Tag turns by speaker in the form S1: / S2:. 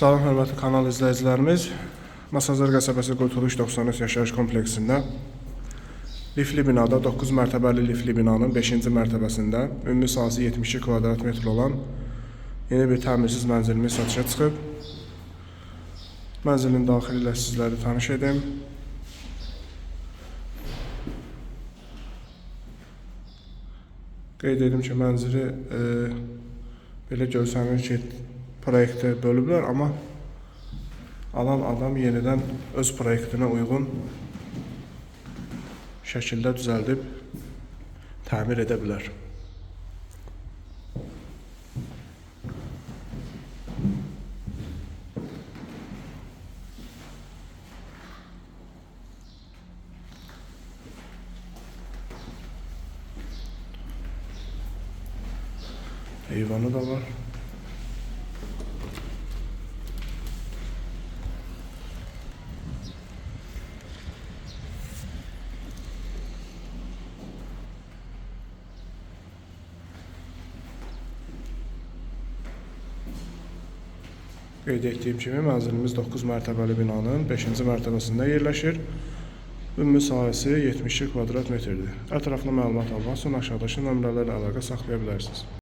S1: Salam hörmətli kanal izləyicilərimiz. Masazır qəsəbəsi Qurtuluş 93 yaşayış kompleksində lifli binada 9 mərtəbəli lifli binanın 5-ci mərtəbəsində ümumi sahəsi 72 kvadrat metr olan yeni bir təmirsiz mənzilimiz satışa çıxıb. Mənzilin daxili ilə sizləri tanış edim. Qeyd edim ki, mənzili e, belə görsənir ki, proyektə bölüblər, amma alan adam yenidən öz proyektinə uyğun şəkildə düzəldib təmir edə bilər. Eyvanı da var. Qeyd etdiyim kimi mənzilimiz 9 mərtəbəli binanın 5-ci mərtəbəsində yerləşir. Ümumi sahəsi 72 kvadrat metrdir. Ətraflı məlumat almaq üçün aşağıdakı nömrələrlə əlaqə saxlaya bilərsiniz.